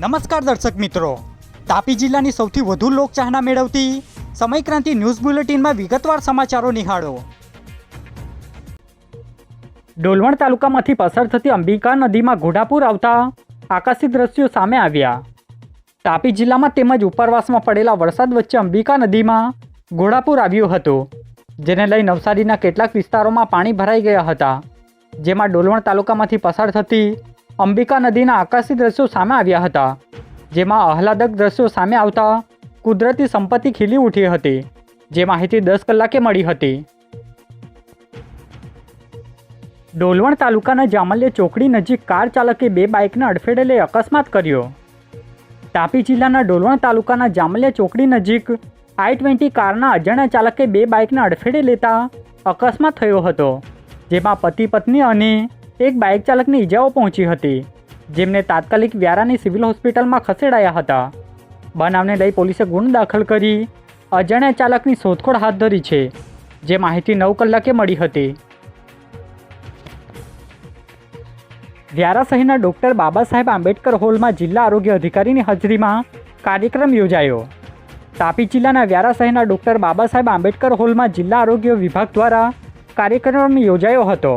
નમસ્કાર દર્શક મિત્રો. તાપી જિલ્લાની સૌથી વધુ લોકચાહના મેળવતી સમયક્રાંતિ ન્યૂઝ બુલેટિનમાં વિગતવાર સમાચારો નિહાળો. ડોલવણ તાલુકામાંથી પસાર થતી અંબિકા નદીમાં ઘોડાપુર આવતા આકાશી દ્રશ્યો સામે આવ્યા. તાપી જિલ્લામાં તેમજ ઉપરવાસમાં પડેલા વરસાદ વચ્ચે અંબિકા નદીમાં ઘોડાપુર આવ્યું હતું, જેને લઈ નવસારીના કેટલાક વિસ્તારોમાં પાણી ભરાઈ ગયા હતા, જેમાં ડોલવણ તાલુકામાંથી પસાર થતી અંબિકા નદીના આકાશી દ્રશ્યો સામે આવ્યા હતા, જેમાં આહલાદક દ્રશ્યો સામે આવતા કુદરતી સંપત્તિ ખીલી ઉઠી હતી, જે માહિતી દસ કલાકે મળી હતી. ડોલવણ તાલુકાના જામલ્ય ચોકડી નજીક કાર ચાલકે બે બાઇકને અડફેટે લઈ અકસ્માત કર્યો. તાપી જિલ્લાના ડોલવણ તાલુકાના જામલ્ય ચોકડી નજીક આઈ ટ્વેન્ટી કારના અજાણ્યા ચાલકે બે બાઇકને અડફેટે લેતા અકસ્માત થયો હતો, જેમાં પતિ પત્ની અને એક બાઇક ચાલકને ઈજાઓ પહોંચી હતી, જેમને તાત્કાલિક વ્યારાની સિવિલ હોસ્પિટલમાં ખસેડાયા હતા. બનાવને લઈ પોલીસે ગુણ દાખલ કરી અજાણ્યા ચાલકની શોધખોળ હાથ ધરી છે, જે માહિતી નવ કલાકે મળી હતી. વ્યારા શહેરના ડૉક્ટર બાબા સાહેબ આંબેડકર હોલમાં જિલ્લા આરોગ્ય અધિકારીની હાજરીમાં કાર્યક્રમ યોજાયો. તાપી જિલ્લાના વ્યારા શહેરના ડૉક્ટર બાબા સાહેબ આંબેડકર હોલમાં જિલ્લા આરોગ્ય વિભાગ દ્વારા કાર્યક્રમ યોજાયો હતો.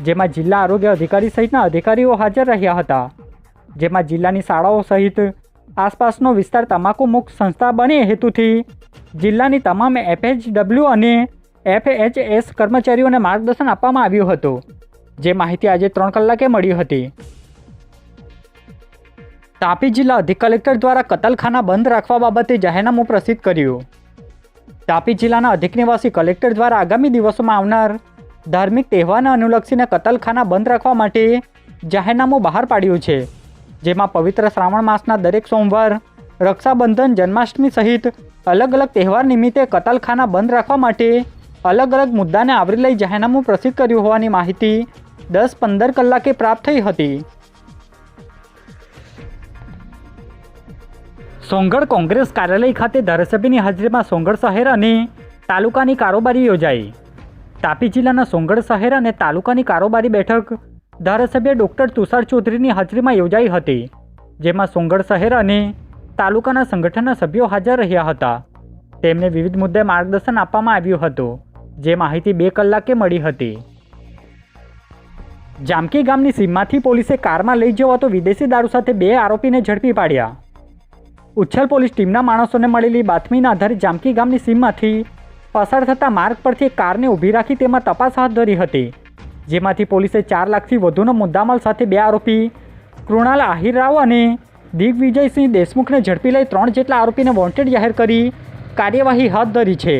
જેમાં જિલ્લા આરોગ્ય અધિકારી સહિતના અધિકારીઓ હાજર રહ્યા હતા. જેમાં જિલ્લાની શાળાઓ સહિત આસપાસનો વિસ્તાર તમાકુ મુક્ત સંસ્થા બને હેતુથી જિલ્લાની તમામ એફએચડબલ્યુ અને એફએચએસ કર્મચારીઓને માર્ગદર્શન આપવામાં આવ્યું હતું. જે માહિતી આજે ત્રણ કલાકે મળી હતી. તાપી જિલ્લા અધિક કલેક્ટર દ્વારા કતલખાના બંધ રાખવા બાબતે જાહેરનામું પ્રસિદ્ધ કર્યું. તાપી જિલ્લાના અધિક નિવાસી કલેક્ટર દ્વારા આગામી દિવસોમાં આવનાર ધાર્મિક તહેવારને અનુલક્ષીને કતલખાના બંધ રાખવા માટે જાહેરનામું બહાર પાડ્યું છે, જેમાં પવિત્ર શ્રાવણ માસના દરેક સોમવાર રક્ષાબંધન, જન્માષ્ટમી સહિત અલગ અલગ તહેવાર નિમિત્તે કતલખાના બંધ રાખવા માટે અલગ અલગ મુદ્દાને આવરી લઈ જાહેરનામું પ્રસિદ્ધ કર્યું હોવાની માહિતી દસ પંદર કલાકે પ્રાપ્ત થઈ હતી. સોંગઢ કોંગ્રેસ કાર્યાલય ખાતે ધારાસભ્યની હાજરીમાં સોંગઢ શહેર અને તાલુકાની કારોબારી યોજાઈ. તાપી જિલ્લાના સોંગઢ શહેર અને તાલુકાની કારોબારી બેઠક ધારાસભ્ય ડૉક્ટર તુષાર ચૌધરીની હાજરીમાં યોજાઈ હતી, જેમાં સોંગઢ શહેર અને તાલુકાના સંગઠનના સભ્યો હાજર રહ્યા હતા. તેમને વિવિધ મુદ્દે માર્ગદર્શન આપવામાં આવ્યું હતું, જે માહિતી બે કલાકે મળી હતી. જામકી ગામની સીમમાંથી પોલીસે કારમાં લઈ જવાતો વિદેશી દારૂ સાથે બે આરોપીને ઝડપી પાડ્યા. ઉચ્છલ પોલીસ ટીમના માણસોને મળેલી બાતમીના આધારે જામકી ગામની સીમમાંથી પસાર થતા માર્ગ પરથી એક કારને ઊભી રાખી તેમાં તપાસ હાથ ધરી હતી. જેમાંથી પોલીસે ચાર લાખથી વધુનો મુદ્દામાલ સાથે બે આરોપી, કૃણાલ આહિર રાવ અને દિગ્વિજયસિંહ દેશમુખને ઝડપી લઈ ત્રણ જેટલા આરોપીને વોન્ટેડ જાહેર કરી કાર્યવાહી હાથ ધરી છે,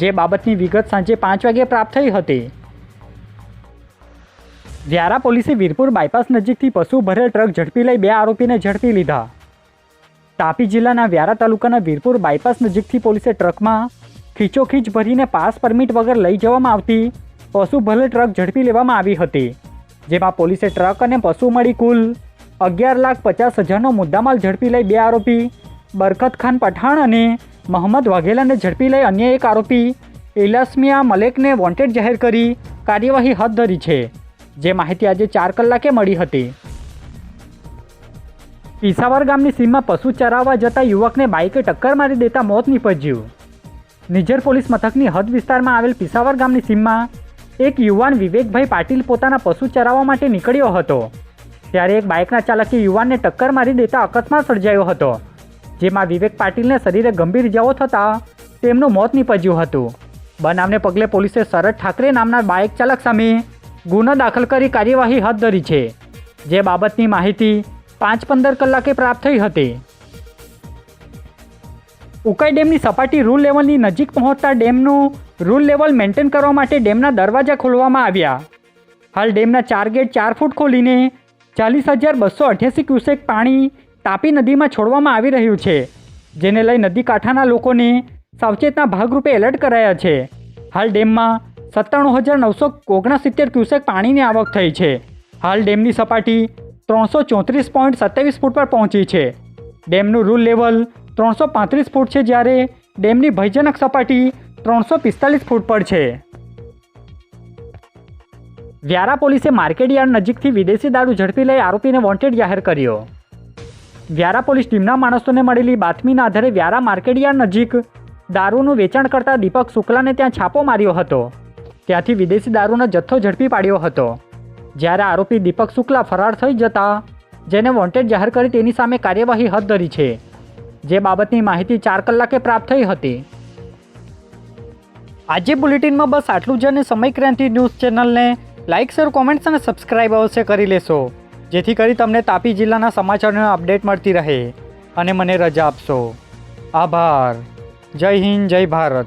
જે બાબતની વિગત સાંજે પાંચ વાગ્યે પ્રાપ્ત થઈ હતી. વ્યારા પોલીસે વીરપુર બાયપાસ નજીકથી પશુ ભરેલ ટ્રક ઝડપી લઈ બે આરોપીને ઝડપી લીધા. તાપી જિલ્લાના વ્યારા તાલુકાના વીરપુર બાયપાસ નજીકથી પોલીસે ટ્રકમાં ખીચોખીચ ભરીને પાસ પરમિટ વગર લઈ જવામાં આવતી પશુ ભલે ટ્રક ઝડપી લેવામાં આવી હતી, જેમાં પોલીસે ટ્રક અને પશુ મળી કુલ અગિયાર લાખ પચાસ હજારનો મુદ્દામાલ ઝડપી લઈ બે આરોપી, બરકત ખાન પઠાણ અને મોહમ્મદ વાઘેલાને ઝડપી લઈ અન્ય એક આરોપી ઇલાસમિયા મલેકને વોન્ટેડ જાહેર કરી કાર્યવાહી હાથ ધરી છે, જે માહિતી આજે ચાર કલાકે મળી હતી. ઈસાવર ગામની સીમમાં પશુ ચરાવવા જતા યુવકને બાઇકે ટક્કર મારી દેતા મોત નીપજ્યું. નિઝર પોલીસ મથકની હદ વિસ્તારમાં આવેલ પિસાવર ગામની સીમમાં એક યુવાન વિવેકભાઈ પાટીલ પોતાના પશુ ચરાવવા માટે નીકળ્યો હતો. ત્યારે એક બાઇકના ચાલકે યુવાનને ટક્કર મારી દેતા અકસ્માત સર્જાયો હતો, જેમાં વિવેક પાટીલને શરીરે ગંભીર ઇજાઓ થતાં તેમનું મોત નીપજ્યું હતું. બનાવને પગલે પોલીસે શરદ ઠાકરે નામના બાઇક ચાલક સામે ગુનો દાખલ કરી કાર્યવાહી હાથ ધરી છે, જે બાબતની માહિતી પાંચ પંદર કલાકે પ્રાપ્ત થઈ હતી. ઉકાઈ ડેમની સપાટી રૂલ લેવલની નજીક પહોંચતા ડેમનું રૂલ લેવલ મેન્ટેન કરવા માટે ડેમના દરવાજા ખોલવામાં આવ્યા. હાલ ડેમના ચાર ગેટ ચાર ફૂટ ખોલીને ચાલીસ હજાર બસો અઠ્યાસી ક્યુસેક પાણી તાપી નદીમાં છોડવામાં આવી રહ્યું છે, જેને લઈ નદી કાંઠાના લોકોને સાવચેતના ભાગરૂપે એલર્ટ કરાયા છે. હાલ ડેમમાં સત્તાણું હજાર નવસો ઓગણસિત્તેર ક્યુસેક પાણીની આવક થઈ છે. હાલ ડેમની સપાટી ત્રણસો ચોત્રીસ પોઈન્ટ સત્યાવીસ ફૂટ પર પહોંચી છે. ડેમનું રૂલ લેવલ ત્રણસો પાંત્રીસ ફૂટ છે જ્યારે ડેમની ભયજનક સપાટી ત્રણસો પિસ્તાલીસ ફૂટ પર છે. વ્યારા પોલીસે માર્કેટયાર્ડ નજીકથી વિદેશી દારૂ ઝડપી લઈ આરોપીને વોન્ટેડ જાહેર કર્યો. વ્યારા પોલીસ ટીમના માણસોને મળેલી બાતમીના આધારે વ્યારા માર્કેટયાર્ડ નજીક દારૂનું વેચાણ કરતા દીપક શુક્લાને ત્યાં છાપો માર્યો હતો. ત્યાંથી વિદેશી દારૂનો જથ્થો ઝડપી પાડ્યો હતો. જ્યારે આરોપી દીપક શુક્લા ફરાર થઈ જતા જેને વોન્ટેડ જાહેર કરી તેની સામે કાર્યવાહી હાથ ધરી છે. જે બાબતની માહિતી ચાર કલાકે પ્રાપ્ત થઈ હતી. આજે બુલેટિનમાં બસ આટલું જ અને સમય ક્રાંતિ ન્યૂઝ ચેનલને લાઇક, શેર, કોમેન્ટ્સ અને સબસ્ક્રાઇબ અવશ્ય કરી લેશો. જેથી કરી તમને તાપી જિલ્લાના સમાચારોની અપડેટ મળતી રહે. અને મને રજા આપશો. આભાર. જય હિન્દ, જય ભારત.